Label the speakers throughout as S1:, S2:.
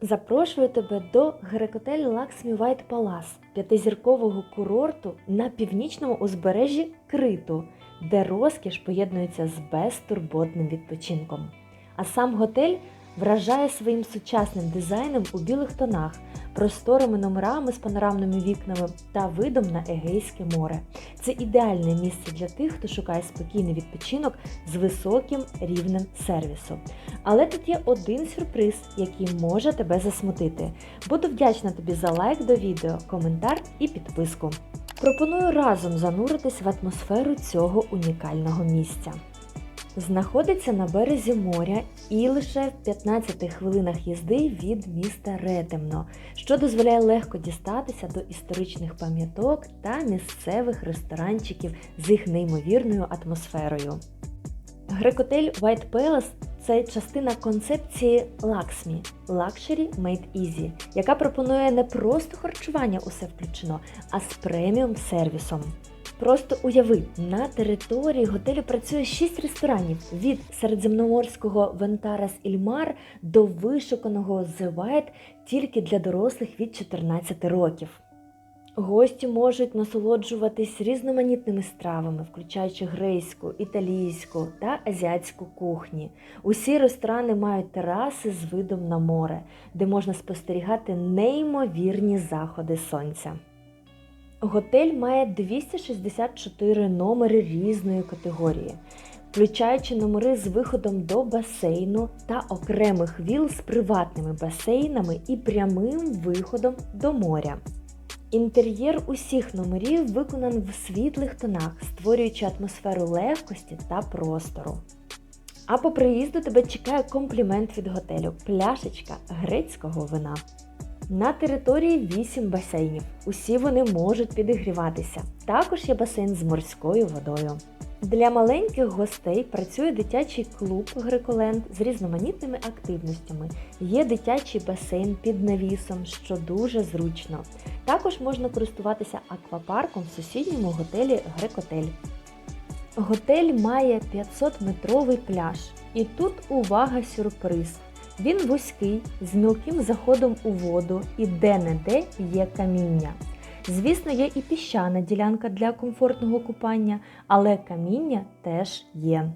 S1: Запрошую тебе до Грекотель Лаксмі White Palace, п'ятизіркового курорту на північному узбережжі Криту, де розкіш поєднується з безтурботним відпочинком. А сам готель вражає своїм сучасним дизайном у білих тонах, просторими номерами з панорамними вікнами та видом на Егейське море. Це ідеальне місце для тих, хто шукає спокійний відпочинок з високим рівнем сервісу. Але тут є один сюрприз, який може тебе засмутити. Буду вдячна тобі за лайк до відео, коментар і підписку. Пропоную разом зануритись в атмосферу цього унікального місця. Знаходиться на березі моря і лише в 15 хвилинах їзди від міста Ретемно, що дозволяє легко дістатися до історичних пам'яток та місцевих ресторанчиків з їх неймовірною атмосферою. Грекотель White Palace це частина концепції Лаксмі Luxury Made Easy, яка пропонує не просто харчування усе включено, а з преміум сервісом. Просто уяви, на території готелю працює 6 ресторанів від середземноморського Вентарас Ільмар до вишуканого The White тільки для дорослих від 14 років. Гості можуть насолоджуватись різноманітними стравами, включаючи грейську, італійську та азіатську кухні. Усі ресторани мають тераси з видом на море, де можна спостерігати неймовірні заходи сонця. Готель має 264 номери різної категорії, включаючи номери з виходом до басейну та окремих віл з приватними басейнами і прямим виходом до моря. Інтер'єр усіх номерів виконаний в світлих тонах, створюючи атмосферу легкості та простору. А по приїзду тебе чекає комплімент від готелю пляшечка грецького вина. На території 8 басейнів. Усі вони можуть підігріватися. Також є басейн з морською водою. Для маленьких гостей працює дитячий клуб Греколенд з різноманітними активностями. Є дитячий басейн під навісом, що дуже зручно. Також можна користуватися аквапарком в сусідньому готелі Грекотель. Готель має 500-метровий пляж. І тут увага сюрприз! Він вузький, з мілким заходом у воду і де-не-де є каміння. Звісно, є і піщана ділянка для комфортного купання, але каміння теж є.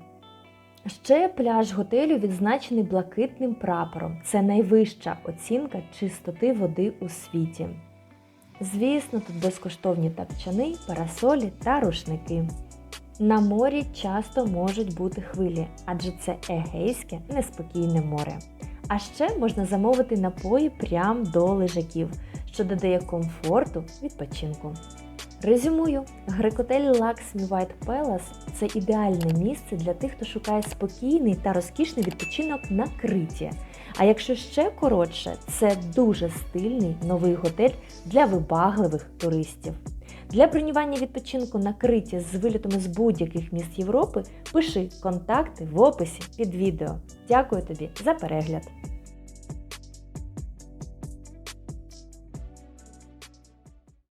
S1: Ще пляж готелю відзначений блакитним прапором. Це найвища оцінка чистоти води у світі. Звісно, тут безкоштовні тапчани, парасолі та рушники. На морі часто можуть бути хвилі, адже це егейське неспокійне море. А ще можна замовити напої прямо до лежаків, що додає комфорту відпочинку. Резюмую, Грекотель Luxmy White Palace – це ідеальне місце для тих, хто шукає спокійний та розкішний відпочинок на Криті. А якщо ще коротше, це дуже стильний новий готель для вибагливих туристів. Для бронювання відпочинку на Криті з вилітами з будь-яких міст Європи пиши контакти в описі під відео. Дякую тобі за перегляд!